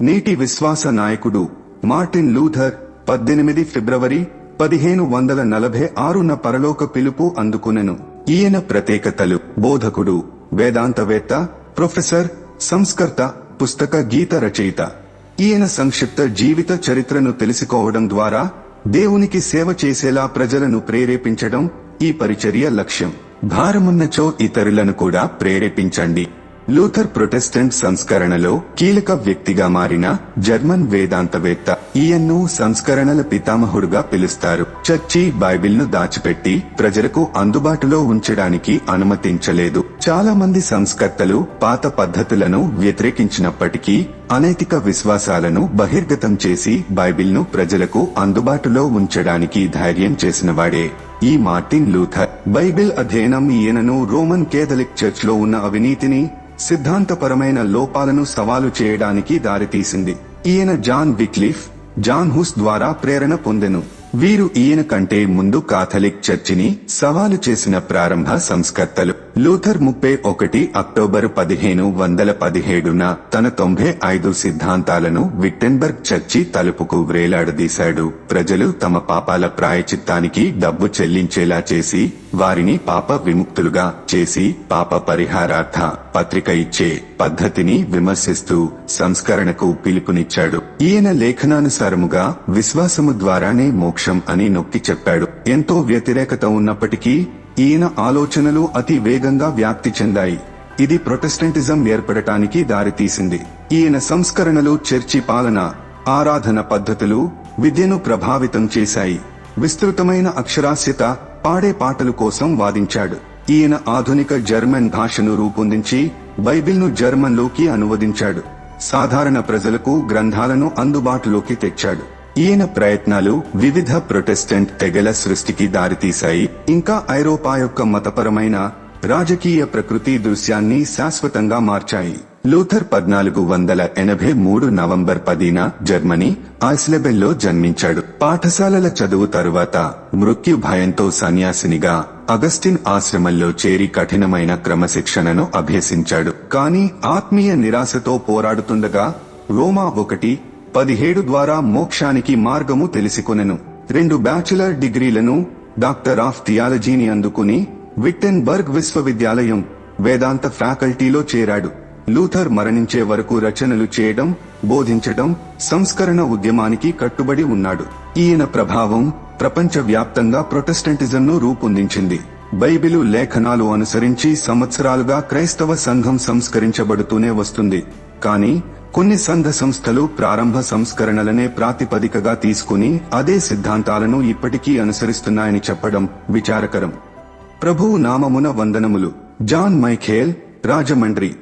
నీటి విశ్వాస నాయకుడు మార్టిన్ లూథర్ పద్దెనిమిది ఫిబ్రవరి పదిహేను వందల నలభై ఆరున పరలోక పిలుపు అందుకునెను. ఈయన ప్రత్యేకతలు. బోధకుడు వేదాంతవేత్త ప్రొఫెసర్ సంస్కర్త పుస్తక గీత రచయిత. ఈయన సంక్షిప్త జీవిత చరిత్రను తెలుసుకోవడం ద్వారా దేవునికి సేవ చేసేలా ప్రజలను ప్రేరేపించడం ఈ పరిచర్య లక్ష్యం. భారమున్నచో ఇతరులను కూడా ప్రేరేపించండి. లూథర్ ప్రొటెస్టెంట్ సంస్కరణలో కీలక వ్యక్తిగా మారిన జర్మన్ వేదాంతవేత్త ఈయన్ను సంస్కరణల పితామహుడుగా పిలుస్తారు. చర్చి బైబిల్ను దాచిపెట్టి ప్రజలకు అందుబాటులో ఉంచడానికి అనుమతించలేదు. చాలా మంది సంస్కర్తలు పాత పద్ధతులను వ్యతిరేకించినప్పటికీ అనైతిక విశ్వాసాలను బహిర్గతం చేసి బైబిల్ను ప్రజలకు అందుబాటులో ఉంచడానికి ధైర్యం చేసినవాడే ఈ మార్టిన్ లూథర్. బైబిల్ అధ్యయనం ఈయనను రోమన్ కేథలిక్ చర్చ్లో ఉన్న అవినీతిని సిద్ధాంతపరమైన లోపాలను సవాలు చేయడానికి దారితీసింది. ఈయన జాన్ విక్లిఫ్ జాన్ హుస్ ద్వారా ప్రేరణ పొందెను. వీరు ఈయన కంటే ముందు కాథలిక్ చర్చిని సవాలు చేసిన ప్రారంభ సంస్కర్తలు. లూథర్ ముప్పై ఒకటి అక్టోబర్ పదిహేను వందల పదిహేడున తన తొంభై ఐదు సిద్ధాంతాలను విట్టెన్బర్గ్ చర్చి తలుపుకు వ్రేలాడదీశాడు. ప్రజలు తమ పాపాల ప్రాయచిత్తానికి డబ్బు చెల్లించేలా చేసి వారిని పాప విముక్తులుగా చేసి పాప పరిహారార్థ పత్రిక ఇచ్చే పద్ధతిని విమర్శిస్తూ సంస్కరణకు పిలుపునిచ్చాడు. ఈయన లేఖనానుసారముగా విశ్వాసము ద్వారానే మోక్షం అని నొక్కి చెప్పాడు. ఎంతో వ్యతిరేకత ఉన్నప్పటికీ ఈయన ఆలోచనలు అతి వేగంగా వ్యాప్తి చెందాయి. ఇది ప్రొటెస్టెంటిజం ఏర్పడటానికి దారితీసింది. ఈయన సంస్కరణలు చర్చి పాలన ఆరాధన పద్ధతులు విద్యను ప్రభావితం చేశాయి. విస్తృతమైన అక్షరాస్యత పాడే పాటలు కోసం వాదించాడు. ఈయన ఆధునిక జర్మన్ భాషను రూపొందించి బైబిల్ను జర్మన్లోకి అనువదించాడు. సాధారణ ప్రజలకు గ్రంథాలను అందుబాటులోకి తెచ్చాడు. ఈయన ప్రయత్నాలు వివిధ ప్రొటెస్టెంట్ తెగల సృష్టికి దారితీశాయి. ఇంకా ఐరోపా యొక్క మతపరమైన రాజకీయ ప్రకృతి దృశ్యాన్ని శాశ్వతంగా మార్చాయి. లూథర్ పద్నాలుగు వందల ఎనభై మూడు నవంబర్ పదిన జర్మనీ ఆస్లెబెల్లో జన్మించాడు. పాఠశాలల చదువు తరువాత మృత్యు భయంతో సన్యాసినిగా అగస్టిన్ ఆశ్రమంలో చేరి కఠినమైన క్రమశిక్షణను అభ్యసించాడు. కానీ ఆత్మీయ నిరాశతో పోరాడుతుండగా రోమా ఒకటి పదిహేడు ద్వారా మోక్షానికి మార్గము తెలిసికొనెను. రెండు బ్యాచిలర్ డిగ్రీలను డాక్టర్ ఆఫ్ థియాలజీని అందుకుని విట్టెన్బర్గ్ విశ్వవిద్యాలయం వేదాంత ఫ్యాకల్టీలో చేరాడు. లూథర్ మరణించే వరకు రచనలు చేయడం బోధించడం సంస్కరణ ఉద్యమానికి కట్టుబడి ఉన్నాడు. ఈయన ప్రభావం ప్రపంచ వ్యాప్తంగా ప్రొటెస్టెంటిజంను రూపొందించింది. బైబిలు లేఖనాలు అనుసరించి సంవత్సరాలుగా క్రైస్తవ సంఘం సంస్కరించబడుతూనే వస్తుంది. కానీ కొన్ని సంఘ సంస్థలు ప్రారంభ సంస్కరణలనే ప్రాతిపదికగా తీసుకుని అదే సిద్ధాంతాలను ఇప్పటికీ అనుసరిస్తున్నాయని చెప్పడం విచారకరం. ప్రభువు నామమున వందనములు. John Michael Rajahmundry.